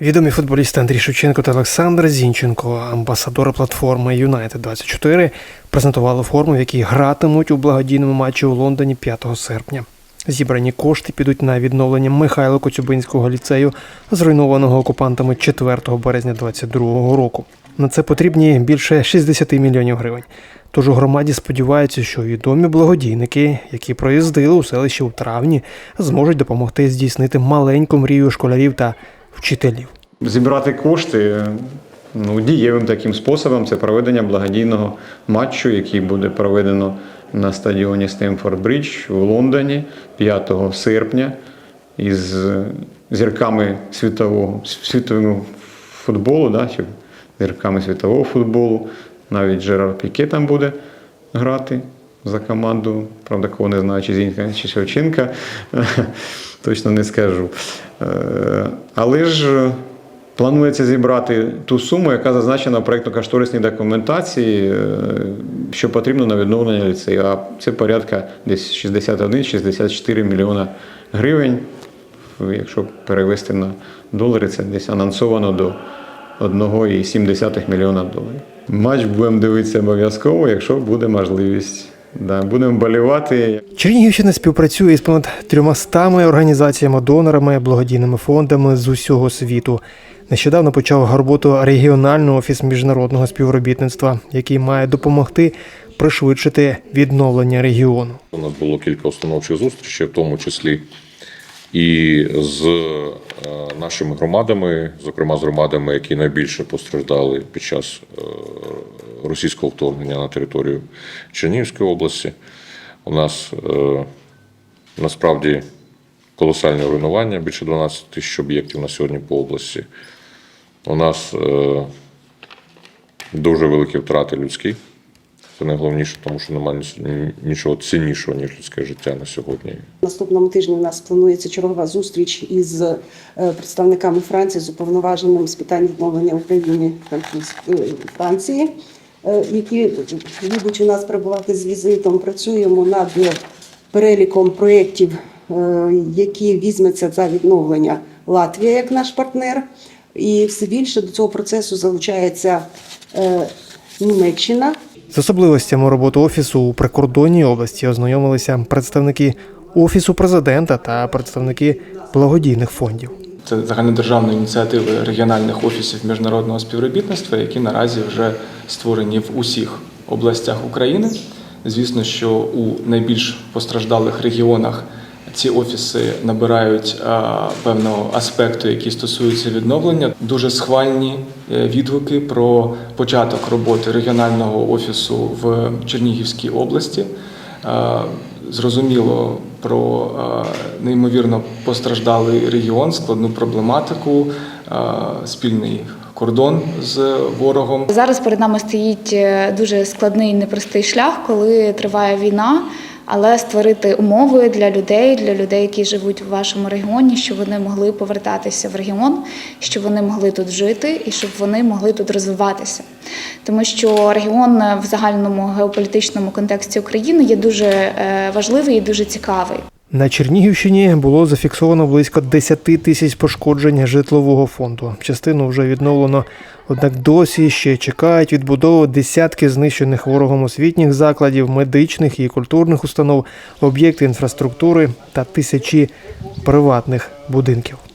Відомі футболісти Андрій Шевченко та Олександр Зінченко, амбасадори платформи United 24 презентували форму, в якій гратимуть у благодійному матчі у Лондоні 5 серпня. Зібрані кошти підуть на відновлення Михайло Коцюбинського ліцею, зруйнованого окупантами 4 березня 2022 року. На це потрібні більше 60 мільйонів гривень. Тож у громаді сподіваються, що відомі благодійники, які проїздили у селищі у травні, зможуть допомогти здійснити маленьку мрію школярів та вчителів. Зібрати кошти ну, дієвим таким способом це проведення благодійного матчу, який буде проведено на стадіоні Стемфорд Бридж у Лондоні 5 серпня із зірками світового світового футболу, да, чи зірками світового футболу. Навіть Джерар Піке там буде грати за команду. Правда, кого не знаю, чи Зінька, чи Шевченка, точно не скажу. Е, Але ж планується зібрати ту суму, яка зазначена в проєктно-кошторисній документації, е, що потрібно на відновлення ліцею. А це порядка десь 61-64 мільйона гривень. Якщо перевести на долари, це десь анонсовано до 1,7 мільйона доларів. Матч будемо дивитися обов'язково, якщо буде можливість. Да, будемо болівати. Чернігівщина співпрацює з понад трьомастами організаціями, донорами, благодійними фондами з усього світу. Нещодавно почав роботу регіональний офіс міжнародного співробітництва, який має допомогти пришвидшити відновлення регіону. У нас було кілька установчих зустрічей, в тому числі і з е, нашими громадами, зокрема з громадами, які найбільше постраждали під час е, російського вторгнення на територію Чернігівської області. У нас е, насправді колосальне руйнування, більше 12 тисяч об'єктів на сьогодні по області. У нас е, дуже великі втрати людські. Це найголовніше, тому що немає нічого ціннішого, ніж людське життя на сьогодні. Наступному тижні у нас планується чергова зустріч із е, представниками Франції з уповноваженим з питань відновлення України Франції, які будуть у нас перебувати з візитом. Працюємо над переліком проєктів, е, які візьметься за відновлення Латвія як наш партнер. І все більше до цього процесу залучається е, Німеччина. З особливостями роботи офісу у прикордонній області ознайомилися представники офісу президента та представники благодійних фондів. Це загальнодержавні ініціативи регіональних офісів міжнародного співробітництва, які наразі вже створені в усіх областях України. Звісно, що у найбільш постраждалих регіонах ці офіси набирають певного аспекту, який стосується відновлення. Дуже схвальні е, відгуки про початок роботи регіонального офісу в Чернігівській області. Зрозуміло про е, неймовірно постраждалий регіон, складну проблематику, е, спільний кордон з ворогом. Зараз перед нами стоїть е, дуже складний непростий шлях, коли триває війна. Але створити умови для людей, для людей, які живуть в вашому регіоні, щоб вони могли повертатися в регіон, щоб вони могли тут жити і щоб вони могли тут розвиватися. Тому що регіон в загальному геополітичному контексті України є дуже е, важливий і дуже цікавий. На Чернігівщині було зафіксовано близько 10 тисяч пошкоджень житлового фонду. Частину вже відновлено, однак досі ще чекають відбудову десятки знищених ворогом освітніх закладів, медичних і культурних установ, об'єкти інфраструктури та тисячі приватних будинків.